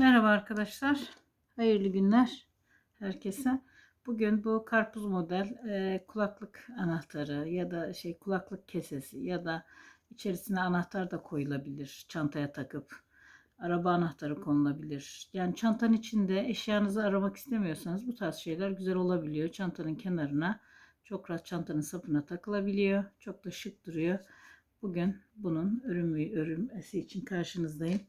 Merhaba arkadaşlar. Hayırlı günler herkese. Bugün bu karpuz model e, kulaklık anahtarı ya da şey kulaklık kesesi ya da içerisine anahtar da koyulabilir. Çantaya takıp araba anahtarı konulabilir. Yani çantanın içinde eşyanızı aramak istemiyorsanız bu tarz şeyler güzel olabiliyor. Çantanın kenarına çok rahat çantanın sapına takılabiliyor. Çok da şık duruyor. Bugün bunun ürün ve örülmesi için karşınızdayım.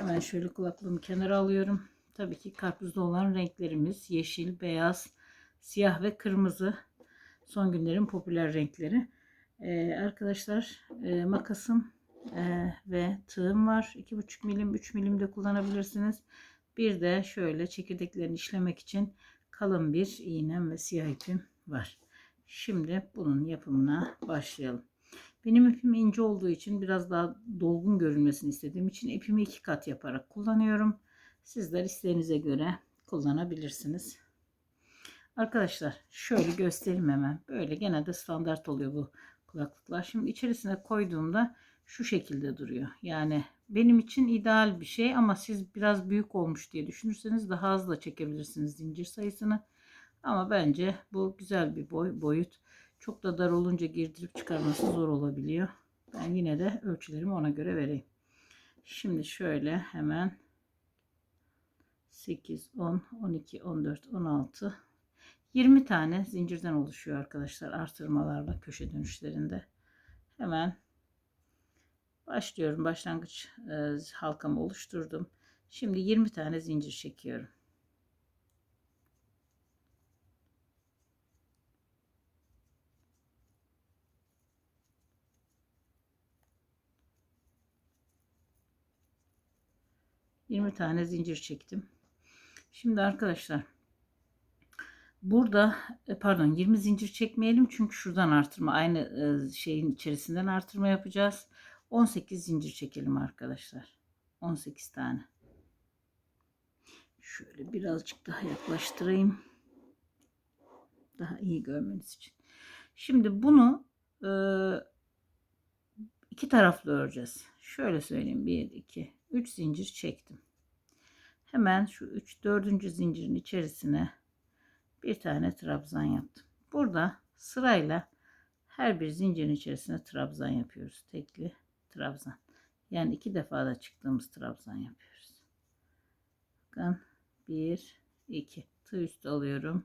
Hemen şöyle kulaklığımı kenara alıyorum. Tabii ki karpuzda olan renklerimiz yeşil, beyaz, siyah ve kırmızı. Son günlerin popüler renkleri. Ee, arkadaşlar e, makasım e, ve tığım var. 2,5 milim, 3 milim de kullanabilirsiniz. Bir de şöyle çekirdeklerini işlemek için kalın bir iğnem ve siyah ipim var. Şimdi bunun yapımına başlayalım. Benim ipim ince olduğu için biraz daha dolgun görünmesini istediğim için ipimi iki kat yaparak kullanıyorum. Sizler isteğinize göre kullanabilirsiniz. Arkadaşlar şöyle göstereyim hemen. Böyle genelde standart oluyor bu kulaklıklar. Şimdi içerisine koyduğumda şu şekilde duruyor. Yani benim için ideal bir şey ama siz biraz büyük olmuş diye düşünürseniz daha az da çekebilirsiniz zincir sayısını. Ama bence bu güzel bir boy, boyut. Çok da dar olunca girdirip çıkarması zor olabiliyor. Ben yine de ölçülerimi ona göre vereyim. Şimdi şöyle hemen 8, 10, 12, 14, 16, 20 tane zincirden oluşuyor arkadaşlar artırmalarla köşe dönüşlerinde. Hemen başlıyorum. Başlangıç e, halkamı oluşturdum. Şimdi 20 tane zincir çekiyorum. Yirmi tane zincir çektim. Şimdi arkadaşlar burada e, pardon 20 zincir çekmeyelim çünkü şuradan artırma aynı e, şeyin içerisinden artırma yapacağız. 18 zincir çekelim arkadaşlar. 18 tane. Şöyle birazcık daha yaklaştırayım. Daha iyi görmeniz için. Şimdi bunu e, iki taraflı öreceğiz. Şöyle söyleyeyim. 1, 2, 3 zincir çektim. Hemen şu 3 4. zincirin içerisine bir tane trabzan yaptım. Burada sırayla her bir zincirin içerisine trabzan yapıyoruz. Tekli trabzan. Yani iki defa da çıktığımız trabzan yapıyoruz. Bakın 1 2 tığ üstü alıyorum.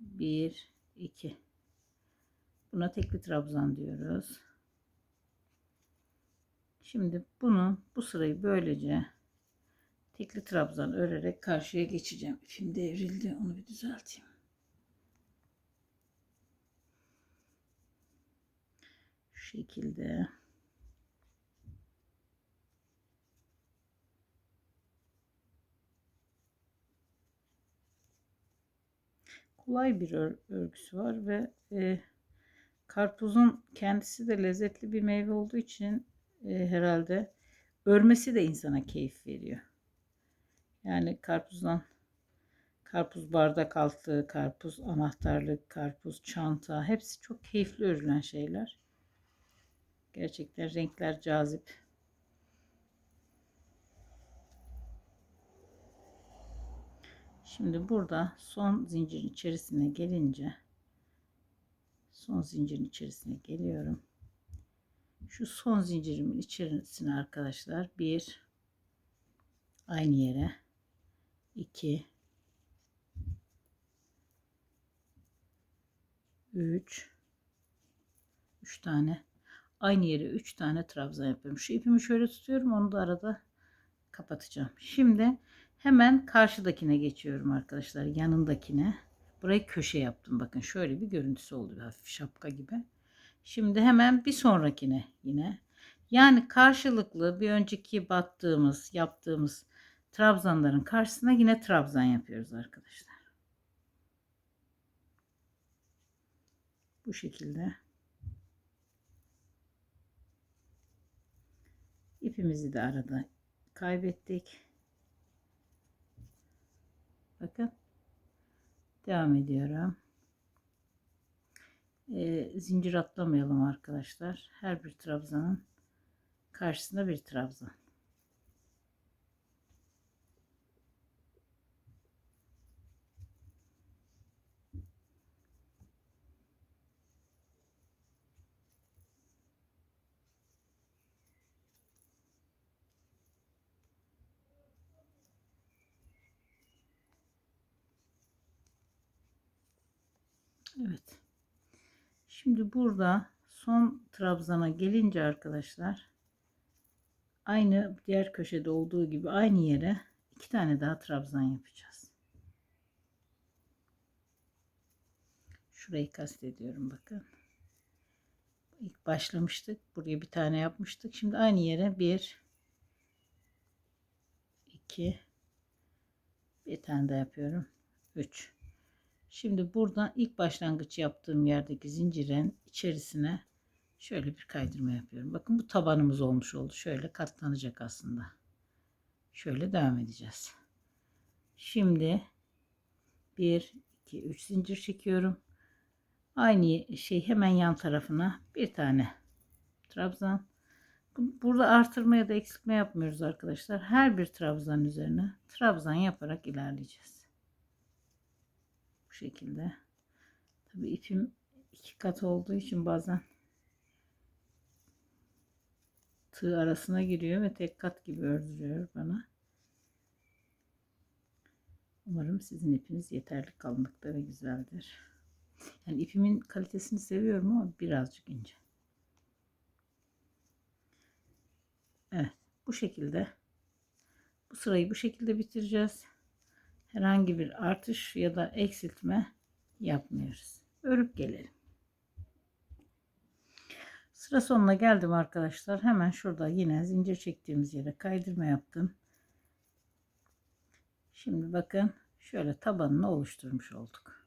1 2 Buna tekli trabzan diyoruz. Şimdi bunu bu sırayı böylece tekli trabzan örerek karşıya geçeceğim. İpim devrildi. Onu bir düzelteyim. Şu şekilde. Kolay bir ör örgüsü var ve e, karpuzun kendisi de lezzetli bir meyve olduğu için e, herhalde örmesi de insana keyif veriyor. Yani karpuzdan karpuz bardak altı, karpuz anahtarlık, karpuz çanta hepsi çok keyifli örülen şeyler. Gerçekten renkler cazip. Şimdi burada son zincirin içerisine gelince son zincirin içerisine geliyorum. Şu son zincirimin içerisine arkadaşlar bir aynı yere 2 3 3 tane aynı yere 3 tane trabzan yapıyorum. Şu ipimi şöyle tutuyorum. Onu da arada kapatacağım. Şimdi hemen karşıdakine geçiyorum arkadaşlar. Yanındakine. Burayı köşe yaptım. Bakın şöyle bir görüntüsü oldu. Hafif şapka gibi. Şimdi hemen bir sonrakine yine. Yani karşılıklı bir önceki battığımız, yaptığımız trabzanların karşısına yine trabzan yapıyoruz arkadaşlar. Bu şekilde. İpimizi de arada kaybettik. Bakın. Devam ediyorum. Ee, zincir atlamayalım arkadaşlar. Her bir trabzanın karşısında bir trabzan. Evet. Şimdi burada son trabzana gelince arkadaşlar aynı diğer köşede olduğu gibi aynı yere iki tane daha trabzan yapacağız. Şurayı kastediyorum bakın. İlk başlamıştık. Buraya bir tane yapmıştık. Şimdi aynı yere bir iki bir tane daha yapıyorum. 3 Şimdi buradan ilk başlangıç yaptığım yerdeki zincirin içerisine şöyle bir kaydırma yapıyorum. Bakın bu tabanımız olmuş oldu. Şöyle katlanacak aslında. Şöyle devam edeceğiz. Şimdi 1 2 3 zincir çekiyorum. Aynı şey hemen yan tarafına bir tane trabzan. Burada artırma ya da eksiltme yapmıyoruz arkadaşlar. Her bir trabzan üzerine trabzan yaparak ilerleyeceğiz. Bu şekilde. Tabi ipim iki kat olduğu için bazen tığ arasına giriyor ve tek kat gibi ördürüyor bana. Umarım sizin ipiniz yeterli kalınlıkta ve güzeldir. Yani ipimin kalitesini seviyorum ama birazcık ince. Evet bu şekilde bu sırayı bu şekilde bitireceğiz. Herhangi bir artış ya da eksiltme yapmıyoruz. Örüp gelelim. Sıra sonuna geldim arkadaşlar. Hemen şurada yine zincir çektiğimiz yere kaydırma yaptım. Şimdi bakın şöyle tabanını oluşturmuş olduk.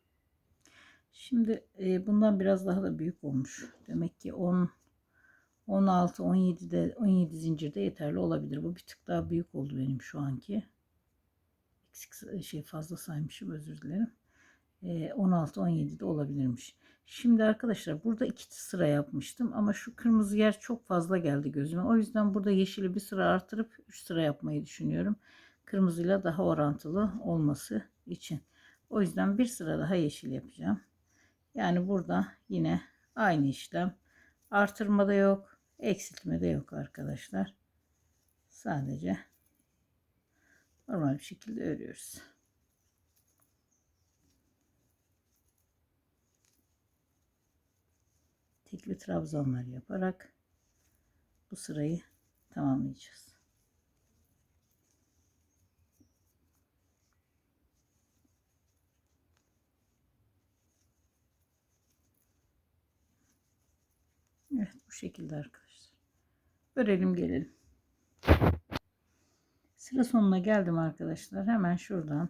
Şimdi e, bundan biraz daha da büyük olmuş. Demek ki 10 16 17'de 17 zincirde yeterli olabilir. Bu bir tık daha büyük oldu benim şu anki. Eksik şey fazla saymışım özür dilerim. E, 16 17'de olabilirmiş. Şimdi arkadaşlar burada iki sıra yapmıştım ama şu kırmızı yer çok fazla geldi gözüme. O yüzden burada yeşili bir sıra artırıp 3 sıra yapmayı düşünüyorum. Kırmızıyla daha orantılı olması için. O yüzden bir sıra daha yeşil yapacağım. Yani burada yine aynı işlem. Artırma da yok. Eksiltme de yok arkadaşlar. Sadece normal bir şekilde örüyoruz. Tekli trabzanlar yaparak bu sırayı tamamlayacağız. Evet bu şekilde arkadaşlar. Örelim gelelim. Sıra sonuna geldim arkadaşlar. Hemen şuradan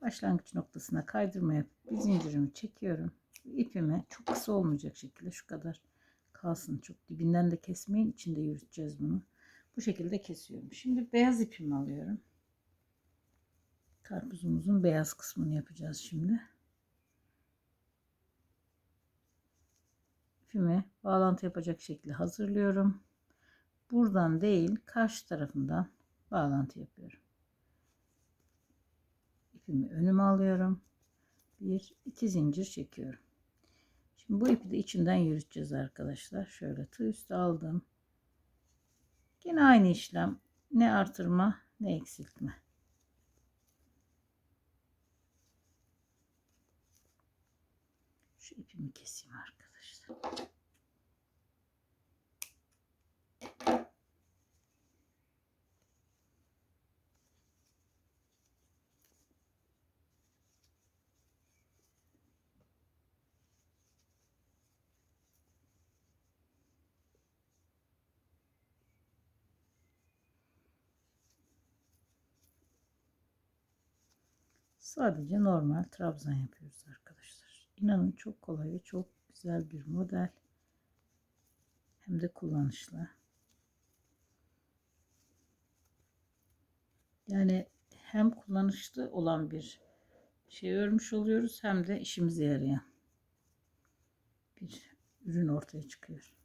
başlangıç noktasına kaydırma yapıp bir zincirimi çekiyorum. İpimi çok kısa olmayacak şekilde şu kadar kalsın. Çok dibinden de kesmeyin. içinde yürüteceğiz bunu. Bu şekilde kesiyorum. Şimdi beyaz ipimi alıyorum. Karpuzumuzun beyaz kısmını yapacağız şimdi. ipimi bağlantı yapacak şekilde hazırlıyorum. Buradan değil karşı tarafından bağlantı yapıyorum. İpimi önüme alıyorum. Bir iki zincir çekiyorum. Şimdi bu ipi de içinden yürüteceğiz arkadaşlar. Şöyle tığ üstü aldım. Yine aynı işlem. Ne artırma ne eksiltme. Şu ipimi keseyim arkadaşlar. Sadece normal trabzan yapıyoruz arkadaşlar. İnanın çok kolay ve çok güzel bir model. Hem de kullanışlı. Yani hem kullanışlı olan bir şey örmüş oluyoruz hem de işimize yarayan bir ürün ortaya çıkıyor.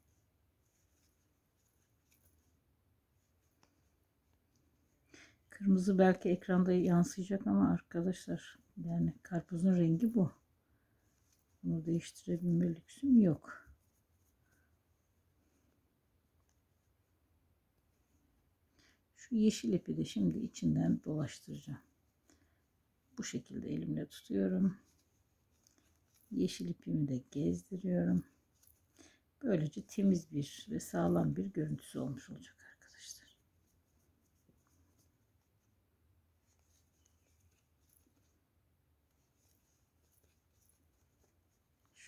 Kırmızı belki ekranda yansıyacak ama arkadaşlar yani karpuzun rengi bu. Bunu değiştirebilme lüksüm yok. Şu yeşil ipi de şimdi içinden dolaştıracağım. Bu şekilde elimle tutuyorum. Yeşil ipimi de gezdiriyorum. Böylece temiz bir ve sağlam bir görüntüsü olmuş olacak arkadaşlar.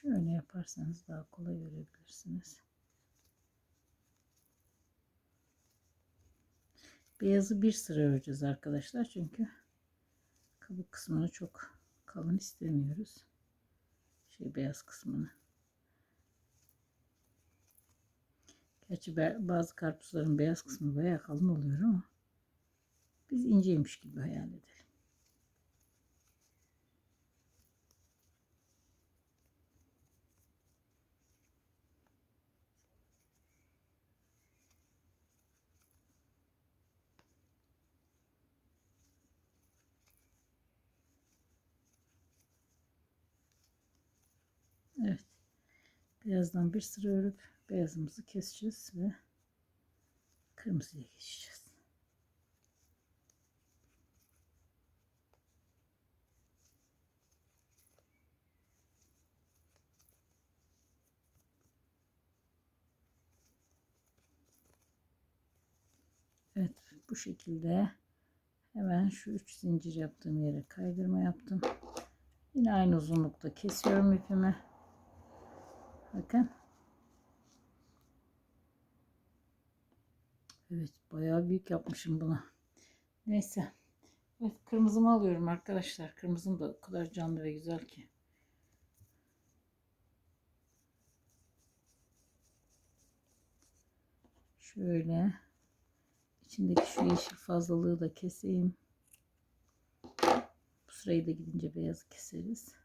Şöyle yaparsanız daha kolay görebilirsiniz. Beyazı bir sıra öreceğiz arkadaşlar çünkü kabuk kısmını çok kalın istemiyoruz. Şey beyaz kısmını. Gerçi bazı karpuzların beyaz kısmı bayağı kalın oluyor ama biz inceymiş gibi hayal edelim. Evet. Beyazdan bir sıra örüp beyazımızı keseceğiz ve kırmızıya geçeceğiz. Evet bu şekilde hemen şu üç zincir yaptığım yere kaydırma yaptım. Yine aynı uzunlukta kesiyorum ipimi. Bakın. Evet bayağı büyük yapmışım bunu. Neyse. Evet kırmızımı alıyorum arkadaşlar. Kırmızım da o kadar canlı ve güzel ki. Şöyle içindeki şu yeşil fazlalığı da keseyim. Bu sırayı da gidince beyazı keseriz.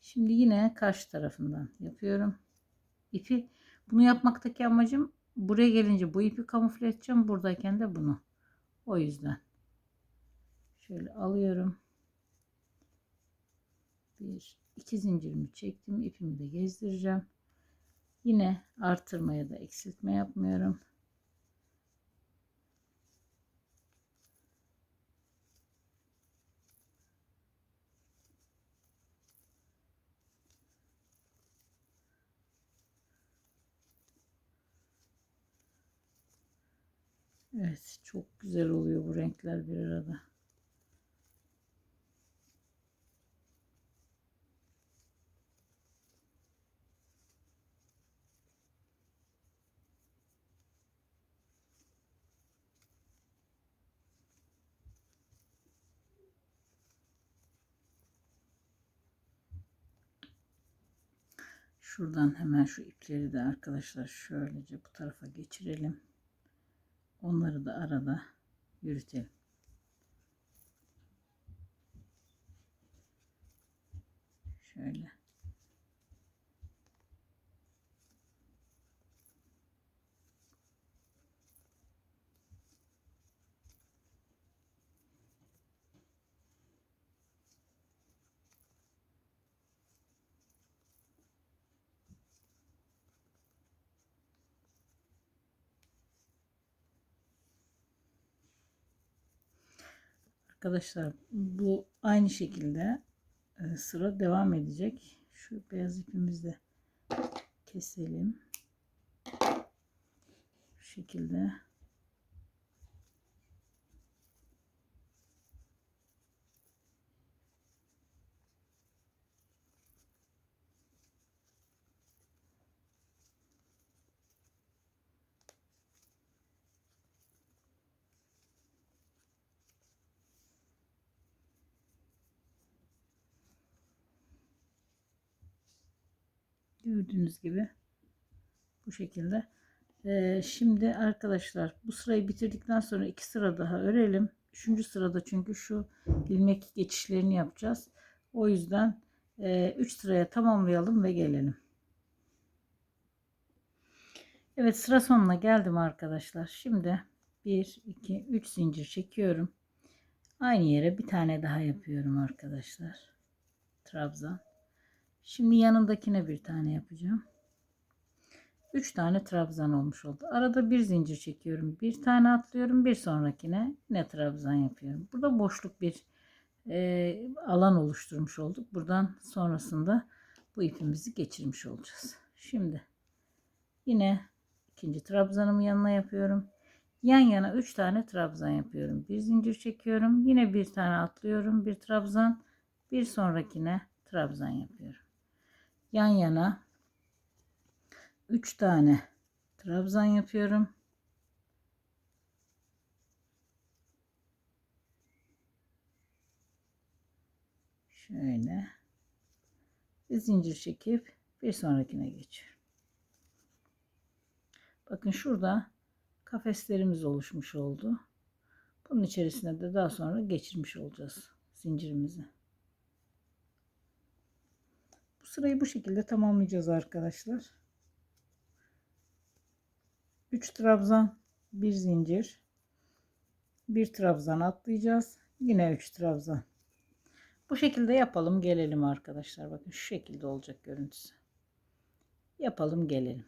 Şimdi yine karşı tarafından yapıyorum. İpi bunu yapmaktaki amacım buraya gelince bu ipi kamufle edeceğim. Buradayken de bunu. O yüzden. Şöyle alıyorum. Bir, iki zincirimi çektim. ipimi de gezdireceğim. Yine artırmaya da eksiltme yapmıyorum. Evet çok güzel oluyor bu renkler bir arada. Şuradan hemen şu ipleri de arkadaşlar şöylece bu tarafa geçirelim. Onları da arada yürütelim. Şöyle. Arkadaşlar bu aynı şekilde e, sıra devam edecek. Şu beyaz ipimizi de keselim. Bu şekilde. Gördüğünüz gibi bu şekilde. Ee, şimdi arkadaşlar bu sırayı bitirdikten sonra iki sıra daha örelim. Üçüncü sırada çünkü şu ilmek geçişlerini yapacağız. O yüzden 3 e, üç sıraya tamamlayalım ve gelelim. Evet sıra sonuna geldim arkadaşlar. Şimdi 1, 2, 3 zincir çekiyorum. Aynı yere bir tane daha yapıyorum arkadaşlar. Trabzan. Şimdi yanındakine bir tane yapacağım. 3 tane trabzan olmuş oldu. Arada bir zincir çekiyorum. Bir tane atlıyorum. Bir sonrakine ne trabzan yapıyorum. Burada boşluk bir e, alan oluşturmuş olduk. Buradan sonrasında bu ipimizi geçirmiş olacağız. Şimdi yine ikinci trabzanımı yanına yapıyorum. Yan yana 3 tane trabzan yapıyorum. Bir zincir çekiyorum. Yine bir tane atlıyorum. Bir trabzan. Bir sonrakine trabzan yapıyorum. Yan yana 3 tane trabzan yapıyorum. Şöyle bir zincir çekip bir sonrakine geçiyorum. Bakın şurada kafeslerimiz oluşmuş oldu. Bunun içerisine de daha sonra geçirmiş olacağız zincirimizi. Sırayı bu şekilde tamamlayacağız arkadaşlar. 3 trabzan, 1 zincir, 1 trabzan atlayacağız. Yine 3 trabzan. Bu şekilde yapalım gelelim arkadaşlar. Bakın şu şekilde olacak görüntüsü. Yapalım gelelim.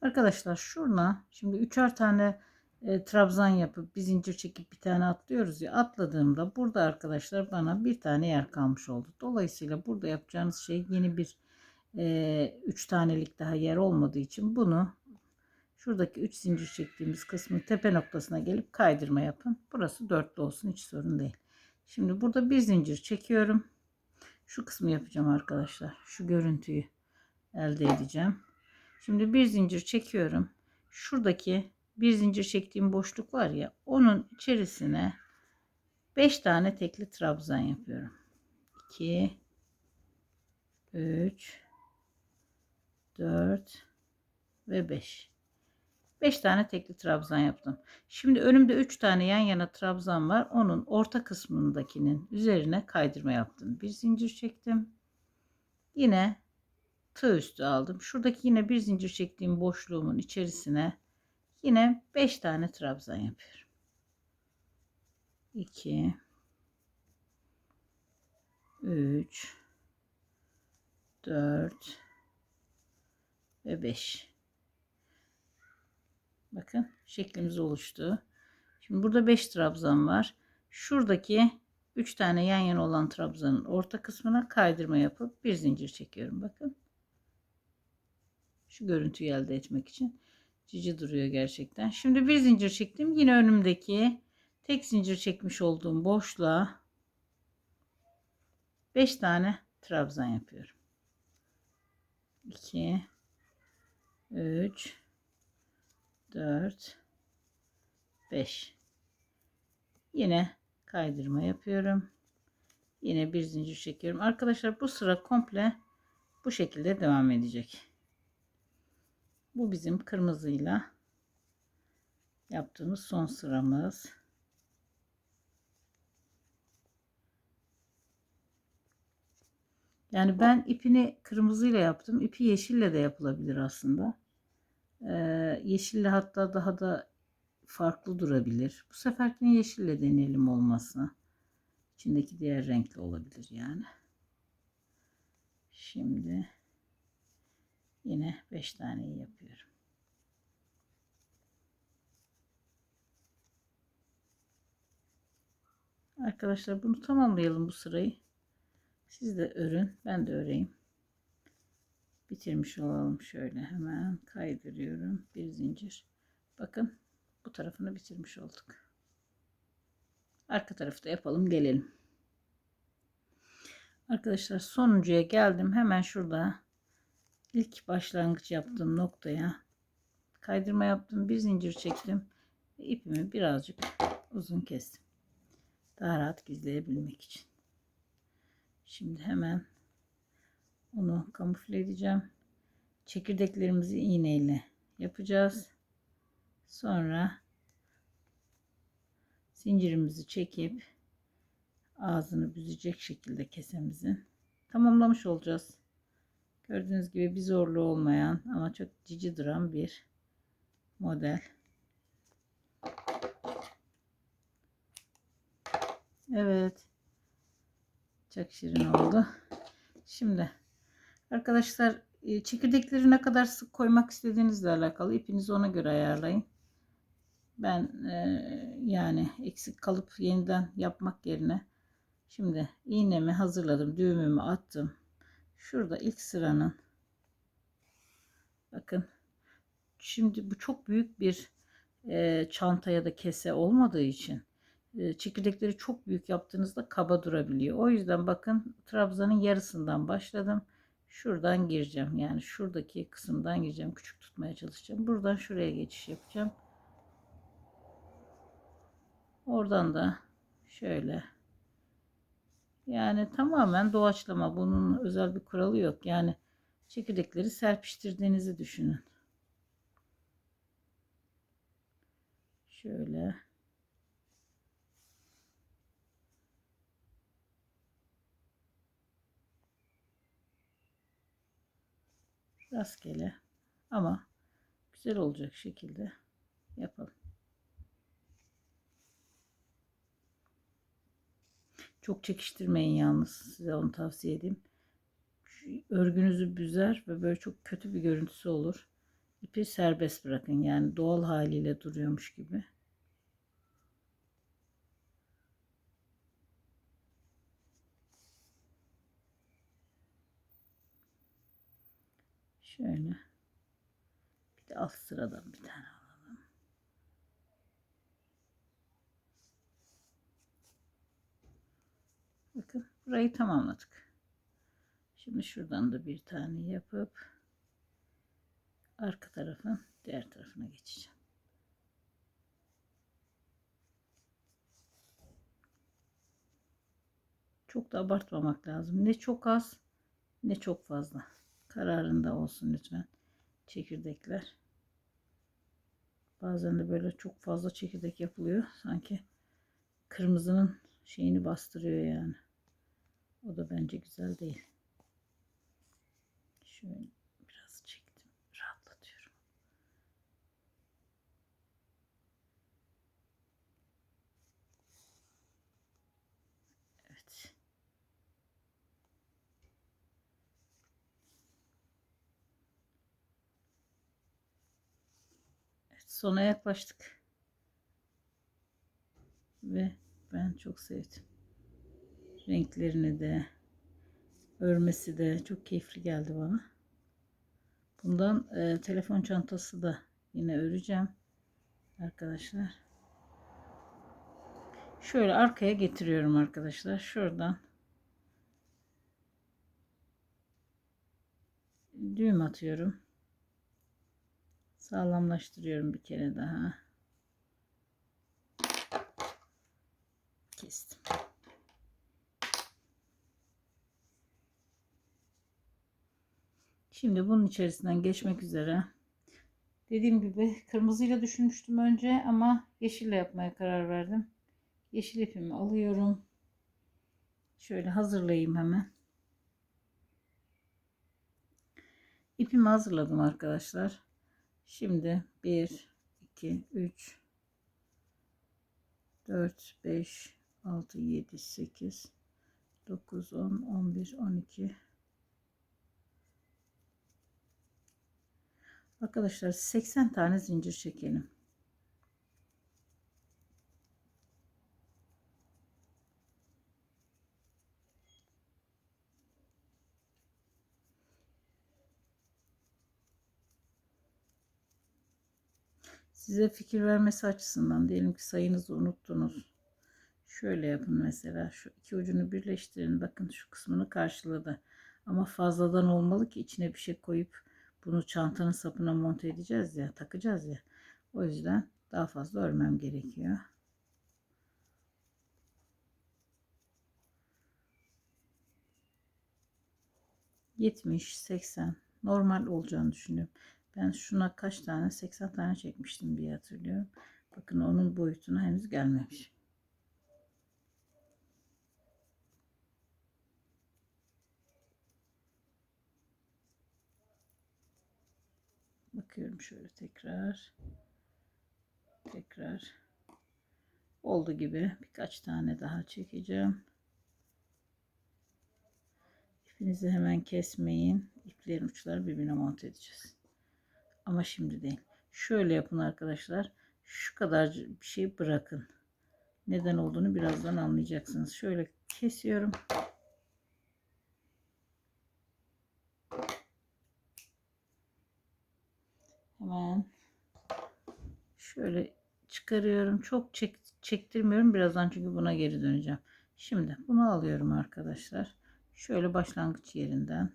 Arkadaşlar şuruna şimdi üçer tane e, trabzan yapıp bir zincir çekip bir tane atlıyoruz ya atladığımda burada arkadaşlar bana bir tane yer kalmış oldu. Dolayısıyla burada yapacağınız şey yeni bir e, üç tanelik daha yer olmadığı için bunu şuradaki üç zincir çektiğimiz kısmın tepe noktasına gelip kaydırma yapın. Burası dörtlü olsun hiç sorun değil. Şimdi burada bir zincir çekiyorum. Şu kısmı yapacağım arkadaşlar. Şu görüntüyü elde edeceğim. Şimdi bir zincir çekiyorum. Şuradaki bir zincir çektiğim boşluk var ya onun içerisine 5 tane tekli trabzan yapıyorum. 2 3 4 ve 5. 5 tane tekli trabzan yaptım. Şimdi önümde 3 tane yan yana trabzan var. Onun orta kısmındakinin üzerine kaydırma yaptım. Bir zincir çektim. Yine tığ üstü aldım. Şuradaki yine bir zincir çektiğim boşluğumun içerisine yine 5 tane trabzan yapıyorum. 2 3 4 ve 5 bakın şeklimiz oluştu. Şimdi burada 5 trabzan var. Şuradaki 3 tane yan yana olan trabzanın orta kısmına kaydırma yapıp bir zincir çekiyorum. Bakın. Şu görüntüyü elde etmek için cici duruyor gerçekten. Şimdi bir zincir çektim. Yine önümdeki tek zincir çekmiş olduğum boşluğa 5 tane trabzan yapıyorum. 2 3 4 5 yine kaydırma yapıyorum. Yine bir zincir çekiyorum. Arkadaşlar bu sıra komple bu şekilde devam edecek bu bizim kırmızıyla yaptığımız son sıramız Yani ben ipini kırmızıyla yaptım. İpi yeşille de yapılabilir aslında. Ee, yeşille hatta daha da farklı durabilir. Bu seferkini yeşille deneyelim olmasına. İçindeki diğer renkli olabilir yani. Şimdi yine 5 taneyi yapıyorum. Arkadaşlar bunu tamamlayalım bu sırayı. Siz de örün. Ben de öreyim. Bitirmiş olalım şöyle. Hemen kaydırıyorum. Bir zincir. Bakın bu tarafını bitirmiş olduk. Arka tarafta yapalım gelelim. Arkadaşlar sonuncuya geldim. Hemen şurada ilk başlangıç yaptığım noktaya kaydırma yaptım. Bir zincir çektim. Ve ipimi birazcık uzun kestim. Daha rahat gizleyebilmek için. Şimdi hemen onu kamufle edeceğim. Çekirdeklerimizi iğneyle yapacağız. Sonra zincirimizi çekip ağzını büzecek şekilde kesemizin tamamlamış olacağız. Gördüğünüz gibi bir zorluğu olmayan ama çok cici duran bir model. Evet. Çok şirin oldu. Şimdi arkadaşlar e, çekirdekleri ne kadar sık koymak istediğinizle alakalı ipinizi ona göre ayarlayın. Ben e, yani eksik kalıp yeniden yapmak yerine şimdi iğnemi hazırladım. Düğümümü attım. Şurada ilk sıranın bakın şimdi bu çok büyük bir e, çanta ya da kese olmadığı için e, çekirdekleri çok büyük yaptığınızda kaba durabiliyor. O yüzden bakın trabzanın yarısından başladım. Şuradan gireceğim. Yani şuradaki kısımdan gireceğim. Küçük tutmaya çalışacağım. Buradan şuraya geçiş yapacağım. Oradan da şöyle yani tamamen doğaçlama. Bunun özel bir kuralı yok. Yani çekirdekleri serpiştirdiğinizi düşünün. Şöyle. Rastgele ama güzel olacak şekilde yapalım. Çok çekiştirmeyin yalnız. Size onu tavsiye edeyim. Örgünüzü büzer ve böyle çok kötü bir görüntüsü olur. İpi serbest bırakın. Yani doğal haliyle duruyormuş gibi. Şöyle. Bir de alt sıradan bir tane alalım. Bakın burayı tamamladık. Şimdi şuradan da bir tane yapıp arka tarafın diğer tarafına geçeceğim. Çok da abartmamak lazım. Ne çok az ne çok fazla. Kararında olsun lütfen çekirdekler. Bazen de böyle çok fazla çekirdek yapılıyor. Sanki kırmızının şeyini bastırıyor yani. O da bence güzel değil. Şöyle biraz çektim. Rahatlatıyorum. Evet. Evet, sona yaklaştık. Ve ben çok sevdim. Renklerini de örmesi de çok keyifli geldi bana. Bundan e, telefon çantası da yine öreceğim arkadaşlar. Şöyle arkaya getiriyorum arkadaşlar. Şuradan düğüm atıyorum. Sağlamlaştırıyorum bir kere daha. Kestim. Şimdi bunun içerisinden geçmek üzere. Dediğim gibi kırmızıyla düşünmüştüm önce ama yeşille yapmaya karar verdim. Yeşil ipimi alıyorum. Şöyle hazırlayayım hemen. İpimi hazırladım arkadaşlar. Şimdi 1, 2, 3, 4, 5, 6, 7, 8, 9, 10, 11, 12, Arkadaşlar 80 tane zincir çekelim. Size fikir vermesi açısından diyelim ki sayınızı unuttunuz. Şöyle yapın mesela şu iki ucunu birleştirin. Bakın şu kısmını karşıladı. Ama fazladan olmalı ki içine bir şey koyup bunu çantanın sapına monte edeceğiz ya, takacağız ya. O yüzden daha fazla örmem gerekiyor. Yetmiş, seksen normal olacağını düşünüyorum. Ben şuna kaç tane 80 tane çekmiştim diye hatırlıyorum. Bakın onun boyutuna henüz gelmemiş. Bakıyorum şöyle tekrar. Tekrar. Oldu gibi birkaç tane daha çekeceğim. İpinizi hemen kesmeyin. İplerin uçları birbirine monte edeceğiz. Ama şimdi değil. Şöyle yapın arkadaşlar. şu kadar bir şey bırakın. Neden olduğunu birazdan anlayacaksınız. Şöyle kesiyorum. Hemen şöyle çıkarıyorum. Çok çek, çektirmiyorum birazdan çünkü buna geri döneceğim. Şimdi bunu alıyorum arkadaşlar. Şöyle başlangıç yerinden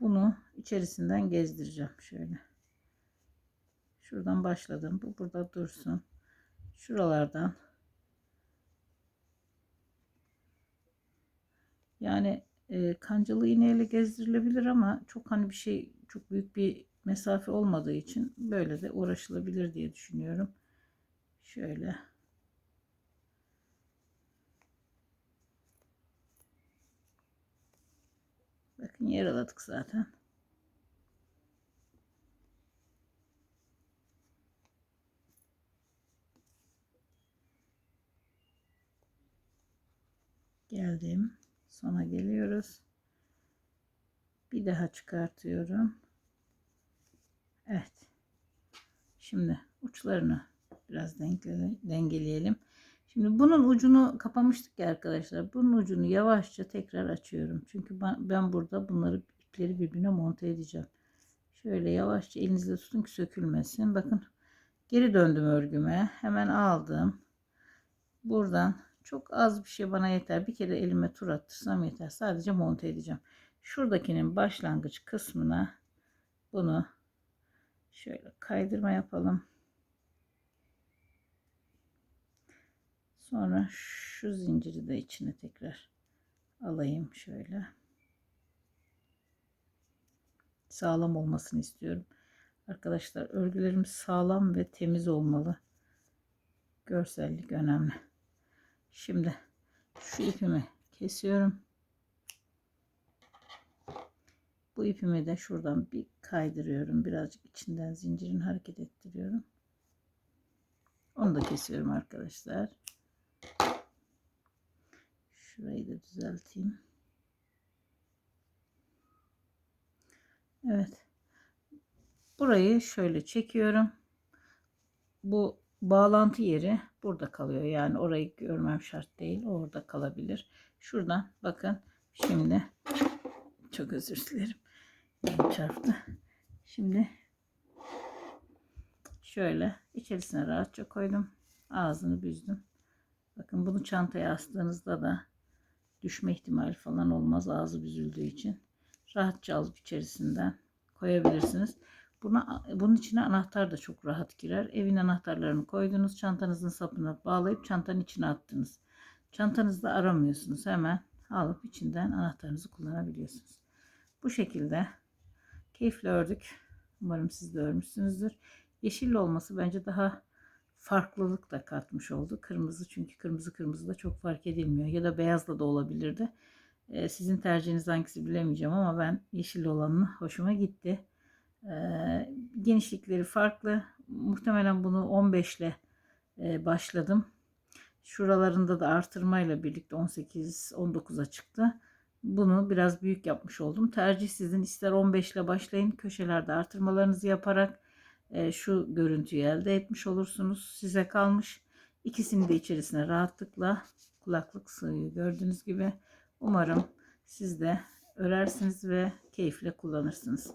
bunu içerisinden gezdireceğim şöyle. Şuradan başladım. Bu burada dursun. Şuralardan yani e, kancalı iğneyle gezdirilebilir ama çok hani bir şey çok büyük bir mesafe olmadığı için böyle de uğraşılabilir diye düşünüyorum. Şöyle. Bakın yaraladık zaten. Geldim. Sona geliyoruz. Bir daha çıkartıyorum. Evet. Şimdi uçlarını biraz dengeleyelim. Şimdi bunun ucunu kapamıştık ya arkadaşlar. Bunun ucunu yavaşça tekrar açıyorum. Çünkü ben, burada bunları ipleri birbirine monte edeceğim. Şöyle yavaşça elinizle tutun ki sökülmesin. Bakın geri döndüm örgüme. Hemen aldım. Buradan çok az bir şey bana yeter. Bir kere elime tur attırsam yeter. Sadece monte edeceğim. Şuradakinin başlangıç kısmına bunu şöyle kaydırma yapalım. Sonra şu zinciri de içine tekrar alayım şöyle. Sağlam olmasını istiyorum. Arkadaşlar örgülerimiz sağlam ve temiz olmalı. Görsellik önemli. Şimdi şu ipimi kesiyorum. Bu ipimi de şuradan bir kaydırıyorum. Birazcık içinden zincirin hareket ettiriyorum. Onu da kesiyorum arkadaşlar. Şurayı da düzelteyim. Evet. Burayı şöyle çekiyorum. Bu bağlantı yeri burada kalıyor. Yani orayı görmem şart değil. Orada kalabilir. Şuradan bakın. Şimdi çok özür dilerim. Yani çarptı. Şimdi şöyle içerisine rahatça koydum. Ağzını büzdüm. Bakın bunu çantaya astığınızda da düşme ihtimali falan olmaz ağzı büzüldüğü için. Rahatça alıp içerisinden koyabilirsiniz. Buna, bunun içine anahtar da çok rahat girer. Evin anahtarlarını koydunuz. Çantanızın sapına bağlayıp çantanın içine attınız. Çantanızda aramıyorsunuz. Hemen alıp içinden anahtarınızı kullanabiliyorsunuz. Bu şekilde keyifli ördük. Umarım siz de örmüşsünüzdür. Yeşil olması bence daha farklılık da katmış oldu. Kırmızı çünkü kırmızı kırmızı da çok fark edilmiyor. Ya da beyazla da olabilirdi. Ee, sizin tercihiniz hangisi bilemeyeceğim ama ben yeşil olanı hoşuma gitti. Ee, genişlikleri farklı. Muhtemelen bunu 15 ile e, başladım. Şuralarında da artırmayla birlikte 18-19'a çıktı. Bunu biraz büyük yapmış oldum. Tercih sizin ister 15 ile başlayın. Köşelerde artırmalarınızı yaparak e, şu görüntüyü elde etmiş olursunuz. Size kalmış. İkisini de içerisine rahatlıkla kulaklık sığıyor. Gördüğünüz gibi umarım siz de örersiniz ve keyifle kullanırsınız.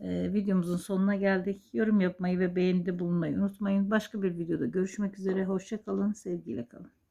Ee, videomuzun sonuna geldik. Yorum yapmayı ve beğenide bulunmayı unutmayın. Başka bir videoda görüşmek üzere. Hoşçakalın. Sevgiyle kalın.